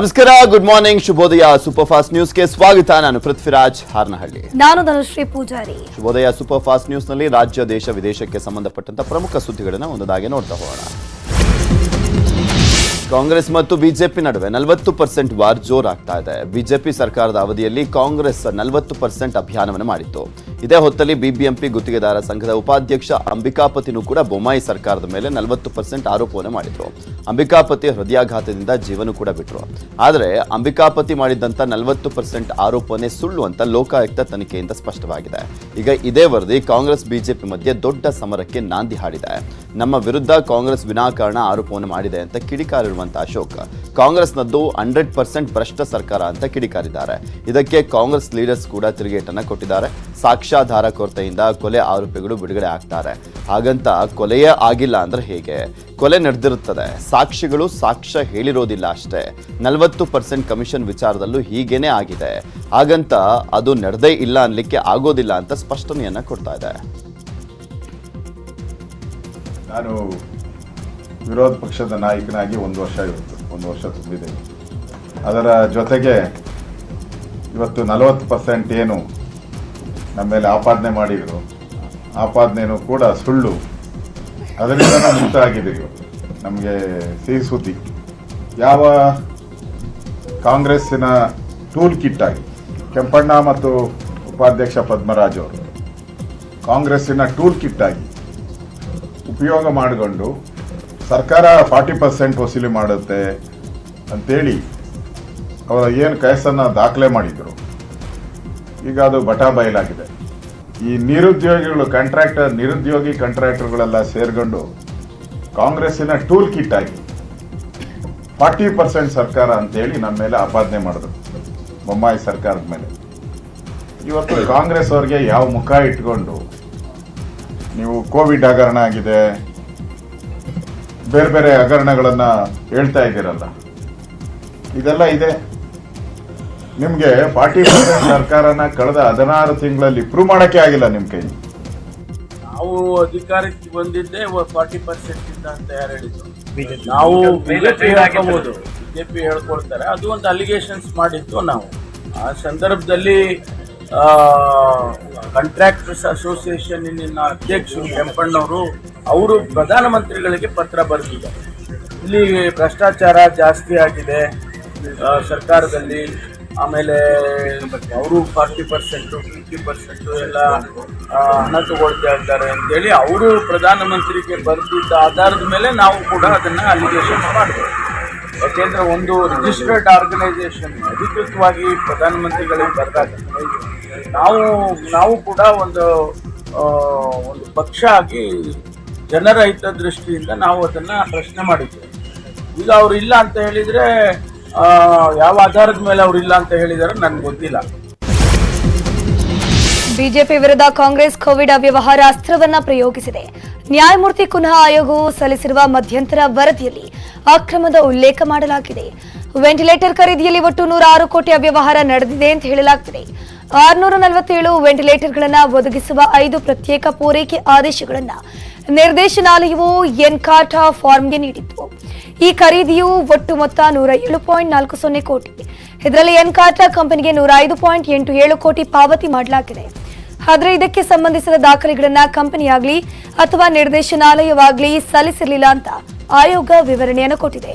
ನಮಸ್ಕಾರ good morning ಶುಭೋದಯ super fast ನ್ಯೂಸ್ಗೆ ಸ್ವಾಗತ. ನಾನು ಪೃಥ್ವಿರಾಜ್ ಹಾರ್ನಹಳ್ಳಿ. ನಾನು ಧನುಶ್ರೀ ಪೂಜಾರಿ. ಶುಭೋದಯ ಸೂಪರ್ ಫಾಸ್ಟ್ ನ್ಯೂಸ್ನಲ್ಲಿ ರಾಜ್ಯ ದೇಶ ವಿದೇಶಕ್ಕೆ ಸಂಬಂಧಪಟ್ಟಂತ ಪ್ರಮುಖ ಸುದ್ದಿಗಳನ್ನು ಒಂದಾಗಿ ನೋಡ್ತಾ ಹೋಗೋಣ. ಕಾಂಗ್ರೆಸ್ ಮತ್ತು ಬಿಜೆಪಿ ನಡುವೆ ನಲವತ್ತು ಪರ್ಸೆಂಟ್ ವಾರ್ ಜೋರಾಗ್ತಾ ಇದೆ. ಬಿಜೆಪಿ ಸರ್ಕಾರದ ಅವಧಿಯಲ್ಲಿ ಕಾಂಗ್ರೆಸ್ ನಲವತ್ತು ಪರ್ಸೆಂಟ್ ಅಭಿಯಾನವನ್ನು ಮಾಡಿತ್ತು. ಇದೇ ಹೊತ್ತಲ್ಲಿ ಬಿಬಿಎಂಪಿ ಗುತ್ತಿಗೆದಾರ ಸಂಘದ ಉಪಾಧ್ಯಕ್ಷ ಅಂಬಿಕಾಪತಿನೂ ಕೂಡ ಬೊಮ್ಮಾಯಿ ಸರ್ಕಾರದ ಮೇಲೆ ನಲವತ್ತು ಪರ್ಸೆಂಟ್ ಆರೋಪವನ್ನು ಮಾಡಿದ್ರು. ಅಂಬಿಕಾಪತಿ ಹೃದಯಾಘಾತದಿಂದ ಜೀವನ ಕೂಡ ಬಿಟ್ಟರು ಆದರೆ ಅಂಬಿಕಾಪತಿ ಮಾಡಿದ್ದಂಥ ನಲವತ್ತು ಪರ್ಸೆಂಟ್ ಆರೋಪವನ್ನೇ ಸುಳ್ಳು ಅಂತ ಲೋಕಾಯುಕ್ತ ತನಿಖೆಯಿಂದ ಸ್ಪಷ್ಟವಾಗಿದೆ. ಈಗ ಇದೇ ವರದಿ ಕಾಂಗ್ರೆಸ್ ಬಿಜೆಪಿ ಮಧ್ಯೆ ದೊಡ್ಡ ಸಮರಕ್ಕೆ ನಾಂದಿ ಹಾಡಿದೆ. ನಮ್ಮ ವಿರುದ್ಧ ಕಾಂಗ್ರೆಸ್ ವಿನಾಕಾರಣ ಆರೋಪವನ್ನು ಮಾಡಿದೆ ಅಂತ ಕಿಡಿಕಾರಿರುವಂತ ಅಶೋಕ್. ಕಾಂಗ್ರೆಸ್ನದ್ದು ಹಂಡ್ರೆಡ್ ಪರ್ಸೆಂಟ್ ಭ್ರಷ್ಟ ಸರ್ಕಾರ ಅಂತ ಕಿಡಿಕಾರಿದ್ದಾರೆ. ಇದಕ್ಕೆ ಕಾಂಗ್ರೆಸ್ ಲೀಡರ್ಸ್ ಕೂಡ ತಿರುಗೇಟನ್ನ ಕೊಟ್ಟಿದ್ದಾರೆ. ಸಾಕ್ಷ್ಯಾಧಾರ ಕೊರತೆಯಿಂದ ಕೊಲೆ ಆರೋಪಿಗಳು ಬಿಡುಗಡೆ ಆಗ್ತಾರೆ. ಹಾಗಂತ ಕೊಲೆಯೇ ಆಗಿಲ್ಲ ಅಂದ್ರೆ ಹೇಗೆ? ಕೊಲೆ ನಡೆದಿರುತ್ತದೆ. ಸಾಕ್ಷಿಗಳು ಸಾಕ್ಷ್ಯ ಹೇಳಿರೋದಿಲ್ಲ ಅಷ್ಟೇ. ನಲವತ್ತು ಪರ್ಸೆಂಟ್ ಕಮಿಷನ್ ವಿಚಾರದಲ್ಲೂ ಹೀಗೇನೆ ಆಗಿದೆ. ಹಾಗಂತ ಅದು ನಡೆದೇ ಇಲ್ಲ ಅನ್ಲಿಕ್ಕೆ ಆಗೋದಿಲ್ಲ ಅಂತ ಸ್ಪಷ್ಟನೆಯನ್ನ ಕೊಡ್ತಾ ಇದೆ. ನಾನು ವಿರೋಧ ಪಕ್ಷದ ನಾಯಕನಾಗಿ ಒಂದು ವರ್ಷ ಇವತ್ತು ಒಂದು ವರ್ಷ ತುಂಬಿದೆ. ಅದರ ಜೊತೆಗೆ ಇವತ್ತು ನಲವತ್ತು ಪರ್ಸೆಂಟ್ ಏನು ನಮ್ಮ ಮೇಲೆ ಆಪಾದನೆ ಮಾಡಿದರು. ಆಪಾದನೆಯೂ ಕೂಡ ಸುಳ್ಳು. ಅದರಿಂದ ನಾವು ಮುಕ್ತ ಆಗಿದ್ದೀವಿ ನಮಗೆ ಸಿಹಿ ಸುದ್ದಿ. ಯಾವ ಕಾಂಗ್ರೆಸ್ಸಿನ ಟೂಲ್ ಕಿಟ್ ಆಗಿ ಕೆಂಪಣ್ಣ ಮತ್ತು ಉಪಾಧ್ಯಕ್ಷ ಪದ್ಮರಾಜ್ ಅವರು ಕಾಂಗ್ರೆಸ್ಸಿನ ಟೂಲ್ ಕಿಟ್ ಆಗಿ ಉಪಯೋಗ ಮಾಡಿಕೊಂಡು ಸರ್ಕಾರ ಫಾರ್ಟಿ ಪರ್ಸೆಂಟ್ ವಸೂಲಿ ಮಾಡುತ್ತೆ ಅಂತೇಳಿ ಅವರ ಏನು ಕೇಸನ್ನು ದಾಖಲೆ ಮಾಡಿದರು. ಈಗ ಅದು ಬಟಾ ಬಯಲಾಗಿದೆ. ಈ ನಿರುದ್ಯೋಗಿಗಳು ಕಾಂಟ್ರಾಕ್ಟರ್ ನಿರುದ್ಯೋಗಿ ಕಾಂಟ್ರಾಕ್ಟರ್ಗಳೆಲ್ಲ ಸೇರ್ಕೊಂಡು ಕಾಂಗ್ರೆಸ್ಸಿನ ಟೂಲ್ ಕಿಟ್ ಆಗಿ ಫಾರ್ಟಿ ಪರ್ಸೆಂಟ್ ಸರ್ಕಾರ ಅಂತೇಳಿ ನಮ್ಮ ಮೇಲೆ ಆಪಾದನೆ ಮಾಡಿದ್ರು, ಬೊಮ್ಮಾಯಿ ಸರ್ಕಾರದ ಮೇಲೆ. ಇವತ್ತು ಕಾಂಗ್ರೆಸ್ ಅವ್ರಿಗೆ ಯಾವ ಮುಖ ಇಟ್ಕೊಂಡು ನೀವು ಕೋವಿಡ್ ಹಗರಣ ಆಗಿದೆ ಬೇರೆ ಬೇರೆ ಹಗರಣಗಳನ್ನ ಹೇಳ್ತಾ ಇದ್ದೀರಲ್ಲ. ಇದೆಲ್ಲ ಇದೆ. ನಿಮ್ಗೆ ಪಾರ್ಟಿ ಪರ್ಸೆಂಟ್ ಸರ್ಕಾರನ ಕಳೆದ ಹದಿನಾರು ತಿಂಗಳಲ್ಲಿ ಪ್ರೂವ್ ಮಾಡಕ್ಕೆ ಆಗಿಲ್ಲ ನಿಮ್ ಕೈ. ನಾವು ಅಧಿಕಾರಕ್ಕೆ ಬಂದಿದ್ದೆ ಫಾರ್ಟಿ ಪರ್ಸೆಂಟ್ ಇಂದ ಅಂತ ಯಾರು ಹೇಳಿದ್ರು ನಾವು ಬಿಜೆಪಿ ಹಾಕಬಹುದು ಬಿಜೆಪಿ ಹೇಳ್ಕೊಳ್ತಾರೆ. ಅದು ಒಂದು ಅಲಿಗೇಷನ್ಸ್ ಮಾಡಿದ್ದು ನಾವು. ಆ ಸಂದರ್ಭದಲ್ಲಿ ಕಾಂಟ್ರಾಕ್ಟರ್ಸ್ ಅಸೋಸಿಯೇಷನ್ ಅಧ್ಯಕ್ಷರು ಕೆಂಪಣ್ಣವರು, ಅವರು ಪ್ರಧಾನಮಂತ್ರಿಗಳಿಗೆ ಪತ್ರ ಬರೆದಿದ್ದಾರೆ. ಇಲ್ಲಿ ಭ್ರಷ್ಟಾಚಾರ ಜಾಸ್ತಿ ಆಗಿದೆ ಸರ್ಕಾರದಲ್ಲಿ. ಆಮೇಲೆ ಅವರು ಫಾರ್ಟಿ ಪರ್ಸೆಂಟು, ಫಿಫ್ಟಿ ಪರ್ಸೆಂಟು ಎಲ್ಲ ಹಣ ತಗೊಳ್ತಾ ಇದ್ದಾರೆ ಅಂತೇಳಿ ಅವರು ಪ್ರಧಾನಮಂತ್ರಿಗೆ ಬರೆದಿದ್ದ ಆಧಾರದ ಮೇಲೆ ನಾವು ಕೂಡ ಅದನ್ನು ಅಲಿಗೇಷನ್ ಮಾಡ್ಬೋದು ಯಾಕೆಂದರೆ ಒಂದು ರಿಜಿಸ್ಟರ್ಡ್ ಆರ್ಗನೈಸೇಷನ್ ಅಧಿಕೃತವಾಗಿ ಪ್ರಧಾನಮಂತ್ರಿಗಳಿಗೆ ಬರೆದಾಗ. ನಾವು ನಾವು ಕೂಡ ಒಂದು ಒಂದು ಪಕ್ಷ ಆಗಿ ಜನರ ಹಿತದೃಷ್ಟಿಯಿಂದ ನಾವು ಅದನ್ನು ಪ್ರಶ್ನೆ ಮಾಡಿದ್ದೇವೆ. ಈಗ ಅವರು ಇಲ್ಲ ಅಂತ ಹೇಳಿದ್ರೆ ಯಾವ ಆಧಾರದ ಮೇಲೆ ಅವರು ಇಲ್ಲ ಅಂತ ಹೇಳಿದಾರೆ ನನ್ಗೆ ಗೊತ್ತಿಲ್ಲ. ಬಿಜೆಪಿ ವಿರುದ್ಧ ಕಾಂಗ್ರೆಸ್ ಕೋವಿಡ್ ಅವ್ಯವಹಾರ ಅಸ್ತ್ರವನ್ನ ಪ್ರಯೋಗಿಸಿದೆ. ನ್ಯಾಯಮೂರ್ತಿ ಕುನಃ ಆಯೋಗವು ಸಲ್ಲಿಸಿರುವ ಮಧ್ಯಂತರ ವರದಿಯಲ್ಲಿ ಅಕ್ರಮದ ಉಲ್ಲೇಖ ಮಾಡಲಾಗಿದೆ. ವೆಂಟಿಲೇಟರ್ ಖರೀದಿಯಲ್ಲಿ ಒಟ್ಟು ನೂರ ಆರು ಕೋಟಿ ಅವ್ಯವಹಾರ ನಡೆದಿದೆ ಅಂತ ಹೇಳಲಾಗ್ತಿದೆ. ಆರುನೂರ ನಲವತ್ತೇಳು ವೆಂಟಿಲೇಟರ್ಗಳನ್ನು ಒದಗಿಸುವ ಐದು ಪ್ರತ್ಯೇಕ ಪೂರೈಕೆ ಆದೇಶಗಳನ್ನು ನಿರ್ದೇಶನಾಲಯವು ಎನ್ಕಾರ್ಟಾ ಫಾರ್ಮ್ಗೆ ನೀಡಿತ್ತು. ಈ ಖರೀದಿಯು ಒಟ್ಟು ಮೊತ್ತ ನೂರ ಏಳು ಪಾಯಿಂಟ್ ನಾಲ್ಕು ಸೊನ್ನೆ ಕೋಟಿ. ಇದರಲ್ಲಿ ಎನ್ಕಾರ್ಟಾ ಕಂಪನಿಗೆ ನೂರ ಐದು ಪಾಯಿಂಟ್ ಎಂಟು ಏಳು ಕೋಟಿ ಪಾವತಿ ಮಾಡಲಾಗಿದೆ. ಆದರೆ ಇದಕ್ಕೆ ಸಂಬಂಧಿಸಿದ ದಾಖಲೆಗಳನ್ನು ಕಂಪನಿಯಾಗಲಿ ಅಥವಾ ನಿರ್ದೇಶನಾಲಯವಾಗಲಿ ಸಲ್ಲಿಸಿರಲಿಲ್ಲ ಅಂತ ಆಯೋಗ ವಿವರಣೆಯನ್ನು ಕೊಟ್ಟಿದೆ.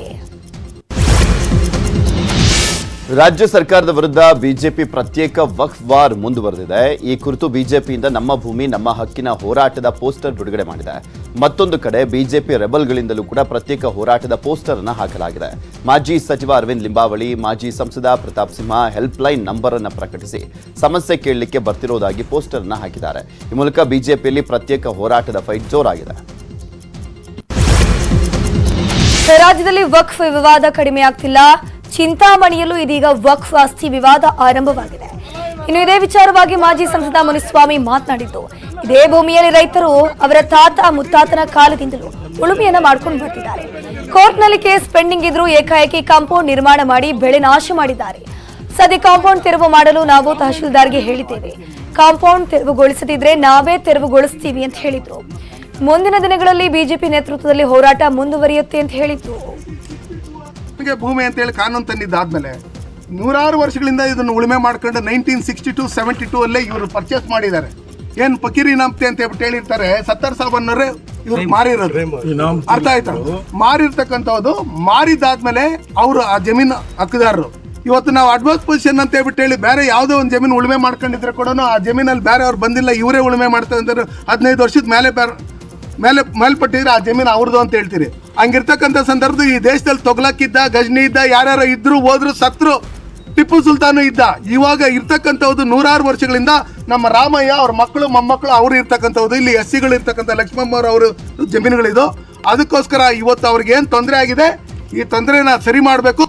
ರಾಜ್ಯ ಸರ್ಕಾರದ ವಿರುದ್ಧ ಬಿಜೆಪಿ ಪ್ರತ್ಯೇಕ ವಕ್ಫ್ ವಾರ್ ಮುಂದುವರೆದಿದೆ. ಈ ಕುರಿತು ಬಿಜೆಪಿಯಿಂದ ನಮ್ಮ ಭೂಮಿ, ನಮ್ಮ ಹಕ್ಕಿನ ಹೋರಾಟದ ಪೋಸ್ಟರ್ ಬಿಡುಗಡೆ ಮಾಡಿದೆ. ಮತ್ತೊಂದು ಕಡೆ ಬಿಜೆಪಿ ರೆಬಲ್ಗಳಿಂದಲೂ ಕೂಡ ಪ್ರತ್ಯೇಕ ಹೋರಾಟದ ಪೋಸ್ಟರ್ ಅನ್ನು ಹಾಕಲಾಗಿದೆ. ಮಾಜಿ ಸಚಿವ ಅರವಿಂದ್ ಲಿಂಬಾವಳಿ, ಮಾಜಿ ಸಂಸದ Pratap Simha help line number ಅನ್ನು ಪ್ರಕಟಿಸಿ ಸಮಸ್ಯೆ ಕೇಳಲಿಕ್ಕೆ ಬರ್ತಿರೋದಾಗಿ ಪೋಸ್ಟರ್ ಅನ್ನು ಹಾಕಿದ್ದಾರೆ. ಈ ಮೂಲಕ ಬಿಜೆಪಿಯಲ್ಲಿ ಪ್ರತ್ಯೇಕ ಹೋರಾಟದ ಫೈಟ್ ಜೋರಾಗಿದೆ. ರಾಜ್ಯದಲ್ಲಿ ವಕ್ಫ್ ವಿವಾದ ಕಡಿಮೆ ಆಗ್ತಿಲ್ಲ ಚಿಂತಾಮಣಿಯಲ್ಲೂ ಇದೀಗ ವಕ್ಫ್ ಆಸ್ತಿ ವಿವಾದ ಆರಂಭವಾಗಿದೆ. ಇನ್ನು ಇದೇ ವಿಚಾರವಾಗಿ ಮಾಜಿ ಸಂಸದ ಮುನಿಸ್ವಾಮಿ ಮಾತನಾಡಿದ್ದು, ಇದೇ ಭೂಮಿಯಲ್ಲಿ ರೈತರು ಅವರ ತಾತ ಮುತ್ತಾತನ ಕಾಲದಿಂದಲೂ ಉಳುಮೆಯನ್ನ ಮಾಡ್ಕೊಂಡು ಬರ್ತಿದ್ದಾರೆ. ಕೋರ್ಟ್ನಲ್ಲಿ ಕೇಸ್ ಪೆಂಡಿಂಗ್ ಇದ್ರೂ ಏಕಾಏಕಿ ಕಾಂಪೌಂಡ್ ನಿರ್ಮಾಣ ಮಾಡಿ ಬೆಳೆ ನಾಶ ಮಾಡಿದ್ದಾರೆ. ಸದ್ಯ ಕಾಂಪೌಂಡ್ ತೆರವು ಮಾಡಲು ನಾವು ತಹಶೀಲ್ದಾರ್ಗೆ ಹೇಳಿದ್ದೇವೆ. ಕಾಂಪೌಂಡ್ ತೆರವುಗೊಳಿಸದಿದ್ರೆ ನಾವೇ ತೆರವುಗೊಳಿಸ್ತೀವಿ ಅಂತ ಹೇಳಿದ್ರು. ಮುಂದಿನ ದಿನಗಳಲ್ಲಿ ಬಿಜೆಪಿ ನೇತೃತ್ವದಲ್ಲಿ ಹೋರಾಟ ಮುಂದುವರಿಯುತ್ತೆ ಅಂತ ಹೇಳಿದ್ರು. ನಮಗೆ ಭೂಮಿ ಅಂತೇಳಿ ಕಾನೂನು ತಂದಿದ್ದಾದ್ಮೇಲೆ ನೂರಾರು ವರ್ಷಗಳಿಂದ ಇದನ್ನು ಉಳುಮೆ ಮಾಡ್ಕೊಂಡು nineteen sixty two seventy two ಅಲ್ಲೇ ಇವರು ಪರ್ಚೇಸ್ ಮಾಡಿದ್ದಾರೆ. ಏನ್ ಫಕೀರಿ ನಾಮ್ತೆ ಅಂತ ಹೇಳ್ಬಿಟ್ಟು ಹೇಳಿರ್ತಾರೆ ಸತ್ತರ್ ಸಾಬನ್ನರೇ ಇವ್ರು ಮಾರಿರೋದು. ಅರ್ಥ ಆಯ್ತಾ? ಮಾರಿರ್ತಕ್ಕಂಥದ್ದು ಮಾರಿದಾದ್ಮೇಲೆ ಅವರು ಆ ಜಮೀನು ಹಕ್ಕದಾರರು ಇವತ್ತು ನಾವು ಅಡ್ವಾನ್ಸ್ ಪೊಸಿಷನ್ ಅಂತ ಹೇಳ್ಬಿಟ್ಟು ಹೇಳಿ ಬೇರೆ ಯಾವುದೋ ಒಂದು ಜಮೀನು ಉಳುಮೆ ಮಾಡ್ಕೊಂಡಿದ್ರೆ ಕೂಡ ಆ ಜಮೀನಲ್ಲಿ ಬೇರೆ ಅವ್ರು ಬಂದಿಲ್ಲ ಇವರೇ ಉಳುಮೆ ಮಾಡ್ತಾರೆ ಅಂದ್ರೆ ಹದಿನೈದು ವರ್ಷದ ಮೇಲೆ ಬೇರೆ ಮೇಲೆ ಮೇಲ್ಪಟ್ಟಿದ್ರೆ ಆ ಜಮೀನು ಅವ್ರದ್ದು ಅಂತ ಹೇಳ್ತೀರಿ. ಹಂಗಿರ್ತಕ್ಕಂಥ ಸಂದರ್ಭದಲ್ಲಿ ಈ ದೇಶದಲ್ಲಿ ತೊಗ್ಲಕ್ಕಿದ್ದ, ಗಜ್ನಿ ಇದ್ದ, ಯಾರ್ಯಾರು ಇದ್ರು ಹೋದ್ರು ಸತ್ರು, ಟಿಪ್ಪು ಸುಲ್ತಾನು ಇದ್ದ. ಇವಾಗ ಇರ್ತಕ್ಕಂಥದ್ದು ನೂರಾರು ವರ್ಷಗಳಿಂದ ನಮ್ಮ ರಾಮಯ್ಯ, ಅವ್ರ ಮಕ್ಕಳು, ಮೊಮ್ಮಕ್ಕಳು, ಅವರು ಇರ್ತಕ್ಕಂಥದ್ದು ಇಲ್ಲಿ ಎಸ್ ಸಿಗಳು ಇರ್ತಕ್ಕಂಥ ಲಕ್ಷ್ಮಮ್ಮ ಅವರು ಜಮೀನುಗಳಿದು. ಅದಕ್ಕೋಸ್ಕರ ಇವತ್ತು ಅವ್ರಿಗೆ ಏನು ತೊಂದರೆ ಆಗಿದೆ? ಈ ತೊಂದರೆನ ಸರಿ ಮಾಡಬೇಕು.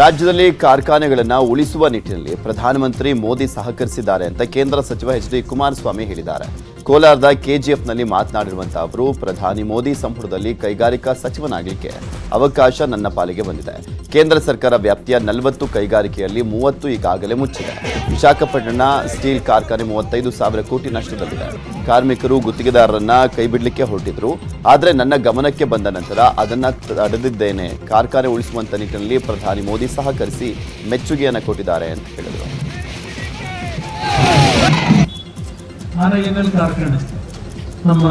ರಾಜ್ಯದಲ್ಲಿ ಕಾರ್ಖಾನೆಗಳನ್ನು ಉಳಿಸುವ ನಿಟ್ಟಿನಲ್ಲಿ ಪ್ರಧಾನಮಂತ್ರಿ ಮೋದಿ ಸಹಕರಿಸಿದ್ದಾರೆ ಅಂತ ಕೇಂದ್ರ ಸಚಿವ ಎಚ್ ಡಿ ಕುಮಾರಸ್ವಾಮಿ ಹೇಳಿದ್ದಾರೆ. ಕೋಲಾರದ ಕೆಜಿಎಫ್ನಲ್ಲಿ ಮಾತನಾಡಿರುವಂತಹ ಅವರು, ಪ್ರಧಾನಿ ಮೋದಿ ಸಂಪುಟದಲ್ಲಿ ಕೈಗಾರಿಕಾ ಸಚಿವನಾಗಲಿಕ್ಕೆ ಅವಕಾಶ ನನ್ನ ಪಾಲಿಗೆ ಬಂದಿದೆ. ಕೇಂದ್ರ ಸರ್ಕಾರ ವ್ಯಾಪ್ತಿಯ ನಲವತ್ತು ಕೈಗಾರಿಕೆಯಲ್ಲಿ ಮೂವತ್ತು ಈಗಾಗಲೇ ಮುಚ್ಚಿದೆ. ವಿಶಾಖಪಟ್ಟಣ ಸ್ಟೀಲ್ ಕಾರ್ಖಾನೆ ಮೂವತ್ತೈದು ಸಾವಿರ ಕೋಟಿ ನಷ್ಟದಲ್ಲಿದೆ. ಕಾರ್ಮಿಕರು ಗುತ್ತಿಗೆದಾರರನ್ನ ಕೈಬಿಡಲಿಕ್ಕೆ ಹೊರಟಿದ್ರು. ಆದರೆ ನನ್ನ ಗಮನಕ್ಕೆ ಬಂದ ನಂತರ ಅದನ್ನ ತಡೆದಿದ್ದೇನೆ. ಕಾರ್ಖಾನೆ ಉಳಿಸುವಂತ ನಿಟ್ಟಿನಲ್ಲಿ ಪ್ರಧಾನಿ ಮೋದಿ ಸಹಕರಿಸಿ ಮೆಚ್ಚುಗೆಯನ್ನು ಕೊಟ್ಟಿದ್ದಾರೆ ಅಂತ ಹೇಳಿದರು. ಆರ್ ಕಾರ್ಖಾನೆ. ನಮ್ಮ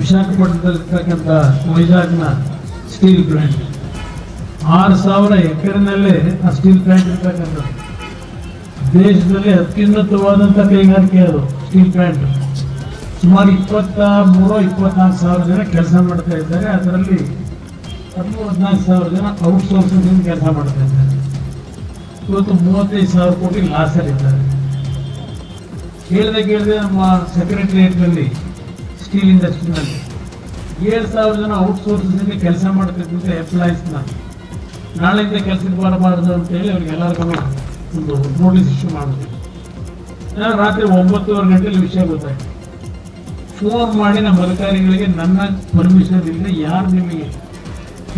ವಿಶಾಖಪಟ್ಟಣದಲ್ಲಿರ್ತಕ್ಕಂಥ ವೈಜಾಗ್ನ ಸ್ಟೀಲ್ ಪ್ಲಾಂಟ್. ಆರು ಸಾವಿರ ಎಕರೆನಲ್ಲೇ ಆ ಸ್ಟೀಲ್ ಪ್ಲಾಂಟ್ ಇರ್ತಕ್ಕಂಥದ್ದು. ದೇಶದಲ್ಲಿ ಅತ್ಯುನ್ನತವಾದಂಥ ಕೈಗಾರಿಕೆ ಅದು, ಸ್ಟೀಲ್ ಪ್ಲಾಂಟ್. ಸುಮಾರು ಇಪ್ಪತ್ತ ಮೂರು ಇಪ್ಪತ್ನಾಲ್ಕು ಸಾವಿರ ಜನ ಕೆಲಸ ಮಾಡ್ತಾ ಇದ್ದಾರೆ. ಅದರಲ್ಲಿ ಹದಿಮೂರು ಸಾವಿರ ಜನ ಔಟ್ಸೋರ್ಸಿಂಗ್ ಕೆಲಸ ಮಾಡ್ತಾ ಇದ್ದಾರೆ. ಇವತ್ತು ಮೂವತ್ತೈದು ಸಾವಿರ ಕೋಟಿ ಲಾಸಲ್ಲಿದ್ದಾರೆ. ಕೇಳದೆ ಕೇಳದೆ ನಮ್ಮ ಸೆಕ್ರೆಟರಿಯೇಟ್ನಲ್ಲಿ ಸ್ಟೀಲ್ ಇಂಡಸ್ಟ್ರಿನಲ್ಲಿ ಏಳು ಸಾವಿರ ಜನ ಔಟ್ಸೋರ್ಸಿಂಗ್ ಕೆಲಸ ಮಾಡ್ತಿದ್ದಂಥ ಎಂಪ್ಲಾಯೀಸ್ನ ನಾಳೆಯಿಂದ ಕೆಲಸಕ್ಕೆ ಬರಬಾರ್ದು ಅಂತೇಳಿ ಅವ್ರಿಗೆಲ್ಲರಿಗೂ ಒಂದು ನೋಟಿಸ್ ಇಶ್ಯೂ ಮಾಡಿದ್ವಿ. ನಾನು ರಾತ್ರಿ ಒಂಬತ್ತುವರೆ ಗಂಟೆಲಿ ವಿಷಯ ಗೊತ್ತಾಯ್ತು. ಫೋನ್ ಮಾಡಿ ನಮ್ಮ ಅಧಿಕಾರಿಗಳಿಗೆ, ನನ್ನ ಪರ್ಮಿಷನ್ ಇಲ್ಲದೆ ಯಾರು ನಿಮಗೆ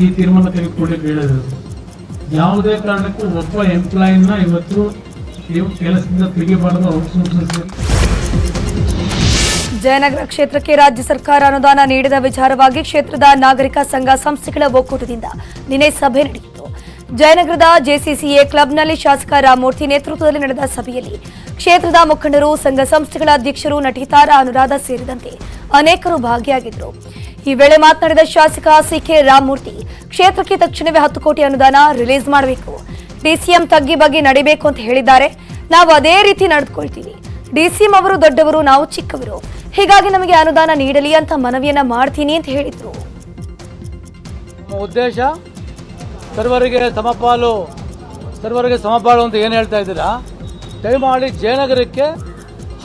ಈ ತೀರ್ಮಾನ ತೆಗೆದುಕೊಂಡು ಹೇಳಿದ್ರು ಯಾವುದೇ ಕಾರಣಕ್ಕೂ ಒಬ್ಬ ಎಂಪ್ಲಾಯಿನ ಇವತ್ತು ಜಯನಗರ ಕ್ಷೇತ್ರಕ್ಕೆ ರಾಜ್ಯ ಸರ್ಕಾರ ಅನುದಾನ ನೀಡಿದ ವಿಚಾರವಾಗಿ ಕ್ಷೇತ್ರದ ನಾಗರಿಕ ಸಂಘ ಸಂಸ್ಥೆಗಳ ಒಕ್ಕೂಟದಿಂದ ನಿನ್ನೆ ಸಭೆ ನಡೆಯಿತು. ಜಯನಗರದ ಜೆಸಿಸಿಎ ಕ್ಲಬ್ನಲ್ಲಿ ಶಾಸಕ ರಾಮಮೂರ್ತಿ ನೇತೃತ್ವದಲ್ಲಿ ನಡೆದ ಸಭೆಯಲ್ಲಿ ಕ್ಷೇತ್ರದ ಮುಖಂಡರು, ಸಂಘ ಸಂಸ್ಥೆಗಳ ಅಧ್ಯಕ್ಷರು, ನಟಿತಾರ ಅನುರಾಧ ಸೇರಿದಂತೆ ಅನೇಕರು ಭಾಗಿಯಾಗಿದ್ದರು. ಈ ವೇಳೆ ಮಾತನಾಡಿದ ಶಾಸಕ ಸಿಕೆ ರಾಮಮೂರ್ತಿ, ಕ್ಷೇತ್ರಕ್ಕೆ ತಕ್ಷಣವೇ ಹತ್ತು ಕೋಟಿ ಅನುದಾನ ರಿಲೀಸ್ ಮಾಡಬೇಕು. ಡಿಸಿಎಂ ತಗ್ಗಿ ಬಗ್ಗೆ ನಡಿಬೇಕು ಅಂತ ಹೇಳಿದ್ದಾರೆ. ನಾವು ಅದೇ ರೀತಿ ನಡೆದುಕೊಳ್ತೀವಿ. ಡಿಸಿಎಂ ಅವರು ದೊಡ್ಡವರು, ನಾವು ಚಿಕ್ಕವರು. ಹೀಗಾಗಿ ನಮಗೆ ಅನುದಾನ ನೀಡಲಿ ಅಂತ ಮನವಿಯನ್ನ ಮಾಡ್ತೀನಿ ಅಂತ ಹೇಳಿದ್ರು. ಉದ್ದೇಶ, ಸರ್ವರಿಗೆ ಸಮಪಾಲು ಸರ್ವರಿಗೆ ಸಮಪಾಲು ಅಂತ ಏನು ಹೇಳ್ತಾ ಇದ್ದೀರಾ? ದಯಮಾಡಿ ಜಯನಗರಕ್ಕೆ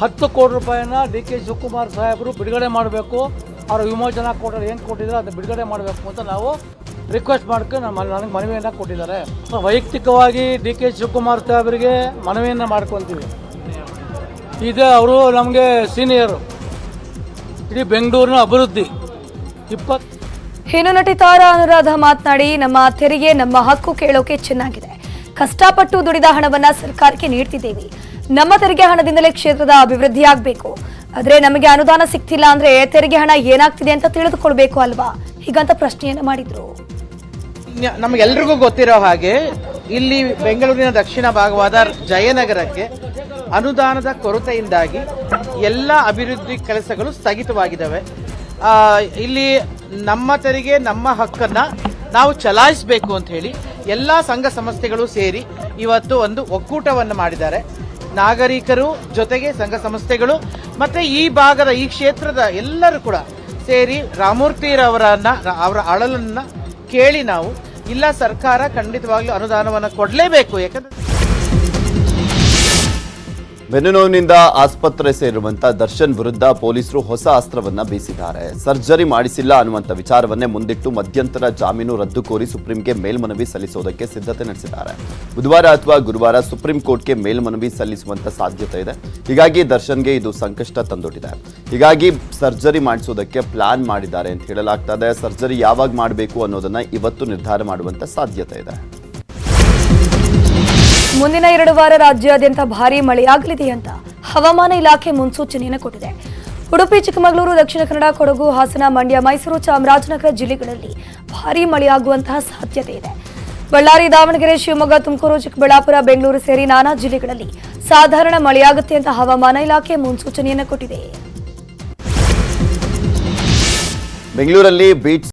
ಹತ್ತು ಕೋಟಿ ರೂಪಾಯಿನ ಡಿ ಕೆ ಶಿವಕುಮಾರ್ ಸಾಹೇಬರು ಬಿಡುಗಡೆ ಮಾಡಬೇಕು. ಅವರ ವಿಮೋಚನಾ ಕೋಟ ಏನು ಕೊಟ್ಟಿದ್ರು ಅದನ್ನ ಬಿಡುಗಡೆ ಮಾಡಬೇಕು ಅಂತ ನಾವು ರಿಕ್ವೆಸ್ಟ್ ಮಾಡ್ಕೊಂಡು ನಮ್ಮ ನನಗೆ ಮನವಿಯನ್ನ ಕೊಟ್ಟಿದ್ದಾರೆ. ವೈಯಕ್ತಿಕವಾಗಿ ಡಿ ಕೆ ಶಿವಕುಮಾರ್ ಸಾಹೇಬರಿಗೆ ಮನವಿಯನ್ನು ಮಾಡ್ಕೊತೀವಿ. ಇದೆ ಅವರು ನಮಗೆ ಸೀನಿಯರು ಇಡೀ ಬೆಂಗಳೂರಿನ ಅಭಿವೃದ್ಧಿ. ಇಪ್ಪತ್ತು ಹೆಣ್ಣು ನಟಿ ತಾರಾ ಅನುರಾಧ ಮಾತನಾಡಿ, ನಮ್ಮ ತೆರಿಗೆ, ನಮ್ಮ ಹಕ್ಕು ಕೇಳೋಕೆ ಚೆನ್ನಾಗಿದೆ. ಕಷ್ಟಪಟ್ಟು ದುಡಿದ ಹಣವನ್ನ ಸರ್ಕಾರಕ್ಕೆ ನೀಡ್ತಿದ್ದೀವಿ. ನಮ್ಮ ತೆರಿಗೆ ಹಣದಿಂದಲೇ ಕ್ಷೇತ್ರದ ಅಭಿವೃದ್ಧಿ ಆಗಬೇಕು. ಆದರೆ ನಮಗೆ ಅನುದಾನ ಸಿಗ್ತಿಲ್ಲ ಅಂದ್ರೆ ತೆರಿಗೆ ಹಣ ಏನಾಗ್ತಿದೆ ಅಂತ ತಿಳಿದುಕೊಳ್ಬೇಕು ಅಲ್ವಾ? ಹೀಗಂತ ಪ್ರಶ್ನೆಯನ್ನ ಮಾಡಿದ್ರು. ನಮಗೆಲ್ರಿಗೂ ಗೊತ್ತಿರೋ ಹಾಗೆ, ಇಲ್ಲಿ ಬೆಂಗಳೂರಿನ ದಕ್ಷಿಣ ಭಾಗವಾದ ಜಯನಗರಕ್ಕೆ ಅನುದಾನದ ಕೊರತೆಯಿಂದಾಗಿ ಎಲ್ಲ ಅಭಿವೃದ್ಧಿ ಕೆಲಸಗಳು ಸ್ಥಗಿತವಾಗಿದ್ದಾವೆ. ಇಲ್ಲಿ ನಮ್ಮ ತೆರಿಗೆ, ನಮ್ಮ ಹಕ್ಕನ್ನು ನಾವು ಚಲಾಯಿಸಬೇಕು ಅಂತ ಹೇಳಿ ಎಲ್ಲ ಸಂಘ ಸಂಸ್ಥೆಗಳು ಸೇರಿ ಇವತ್ತು ಒಂದು ಒಕ್ಕೂಟವನ್ನು ಮಾಡಿದ್ದಾರೆ. ನಾಗರಿಕರು ಜೊತೆಗೆ ಸಂಘ ಸಂಸ್ಥೆಗಳು ಮತ್ತು ಈ ಭಾಗದ, ಈ ಕ್ಷೇತ್ರದ ಎಲ್ಲರೂ ಕೂಡ ಸೇರಿ ರಾಮೂರ್ತಿರವರನ್ನ ಅವರ ಅಳಲನ್ನು ಕೇಳಿ ನಾವು ಇಲ್ಲ ಸರ್ಕಾರ ಖಂಡಿತವಾಗ್ಲೂ ಅನುದಾನವನ್ನು ಕೊಡಲೇಬೇಕು ಯಾಕಂದ್ರೆ ಬೆನ್ನು ನೋವಿನಿಂದ ಆಸ್ಪತ್ರೆ ಸೇರುವಂತ ದರ್ಶನ್ ವಿರುದ್ಧ ಪೊಲೀಸರು ಹೊಸ ಅಸ್ತ್ರವನ್ನ ಬೀಸಿದ್ದಾರೆ. ಸರ್ಜರಿ ಮಾಡಿಸಿಲ್ಲ ಅನ್ನುವಂಥ ವಿಚಾರವನ್ನೇ ಮುಂದಿಟ್ಟು ಮಧ್ಯಂತರ ಜಾಮೀನು ರದ್ದು ಕೋರಿ ಸುಪ್ರೀಂಗೆ ಮೇಲ್ಮನವಿ ಸಲ್ಲಿಸೋದಕ್ಕೆ ಸಿದ್ಧತೆ ನಡೆಸಿದ್ದಾರೆ. ಬುಧವಾರ ಅಥವಾ ಗುರುವಾರ ಸುಪ್ರೀಂ ಕೋರ್ಟ್ಗೆ ಮೇಲ್ಮನವಿ ಸಲ್ಲಿಸುವಂತ ಸಾಧ್ಯತೆ ಇದೆ. ಹೀಗಾಗಿ ದರ್ಶನ್ಗೆ ಇದು ಸಂಕಷ್ಟ ತಂದೊಡ್ಡಿದೆ. ಹೀಗಾಗಿ ಸರ್ಜರಿ ಮಾಡಿಸೋದಕ್ಕೆ ಪ್ಲಾನ್ ಮಾಡಿದ್ದಾರೆ ಅಂತ ಹೇಳಲಾಗ್ತಾ ಸರ್ಜರಿ ಯಾವಾಗ ಮಾಡಬೇಕು ಅನ್ನೋದನ್ನ ಇವತ್ತು ನಿರ್ಧಾರ ಮಾಡುವಂತ ಸಾಧ್ಯತೆ ಇದೆ. ಮುಂದಿನ ಎರಡು ವಾರ ರಾಜ್ಯಾದ್ಯಂತ ಭಾರಿ ಮಳೆಯಾಗಲಿದೆ ಅಂತ ಹವಾಮಾನ ಇಲಾಖೆ ಮುನ್ಸೂಚನೆಯನ್ನು ಕೊಟ್ಟಿದೆ. ಉಡುಪಿ, ಚಿಕ್ಕಮಗಳೂರು, ದಕ್ಷಿಣ ಕನ್ನಡ, ಕೊಡಗು, ಹಾಸನ, ಮಂಡ್ಯ, ಮೈಸೂರು, ಚಾಮರಾಜನಗರ ಜಿಲ್ಲೆಗಳಲ್ಲಿ ಭಾರಿ ಮಳೆಯಾಗುವಂತಹ ಸಾಧ್ಯತೆ ಇದೆ. ಬಳ್ಳಾರಿ, ದಾವಣಗೆರೆ, ಶಿವಮೊಗ್ಗ, ತುಮಕೂರು, ಚಿಕ್ಕಬಳ್ಳಾಪುರ, ಬೆಂಗಳೂರು ಸೇರಿ ನಾನಾ ಜಿಲ್ಲೆಗಳಲ್ಲಿ ಸಾಧಾರಣ ಮಳೆಯಾಗುತ್ತೆ ಅಂತ ಹವಾಮಾನ ಇಲಾಖೆ ಮುನ್ಸೂಚನೆಯನ್ನು ಕೊಟ್ಟಿದೆ. ಬೆಂಗಳೂರಲ್ಲಿ ಬೀಚ್